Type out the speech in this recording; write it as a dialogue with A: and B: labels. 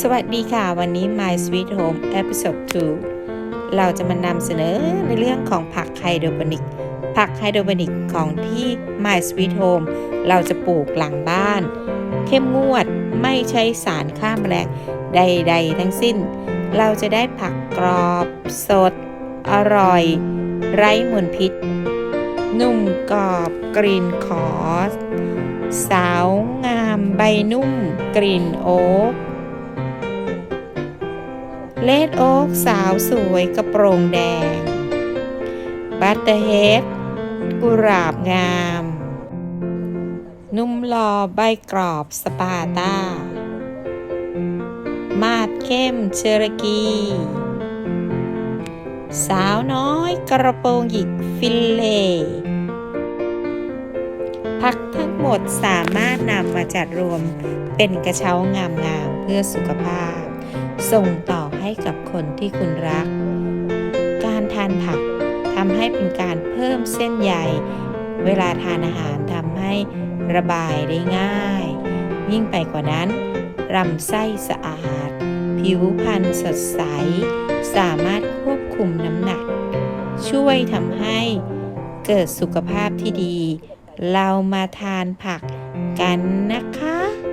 A: สวัสดีค่ะ วันนี้ My Sweet Home Episode 2 เราจะมานำเสนอในเรื่องของผักไฮโดรโปนิก ผักไฮโดรโปนิกของที่ My Sweet Home เราจะปลูกหลังบ้าน เข้มงวดไม่ใช้สารฆ่าแมลงใด ๆ ทั้งสิ้น เราจะได้ผักกรอบ สด อร่อย ไร้มลพิษ นุ่มกรอบกลิ่นขอสาวงามใบนุ่ม กลิ่นโอ๊ก เลดโอ๊กสาวสวยกระโปรงแดง บัตเตอร์เฮดกุหลาบงาม นุ่มล่อใบกรอบสปาต้า มาดเข้มเชอร์กี สาวน้อยกระโปรงหยิกฟิลเล่ผักทั้งหมดสามารถนำมาจัดรวมเป็นกระเช้างามๆเพื่อสุขภาพ ส่งต่อให้กับคนที่คุณรัก การทานผักทำให้เป็นการเพิ่มเส้นใยเวลาทานอาหารทำให้ระบายได้ง่าย ยิ่งไปกว่านั้นลำไส้สะอาด ผิวพรรณสดใส สามารถควบคุมน้ำหนัก ช่วยทำให้เกิดสุขภาพที่ดี เรามาทานผักกันนะคะ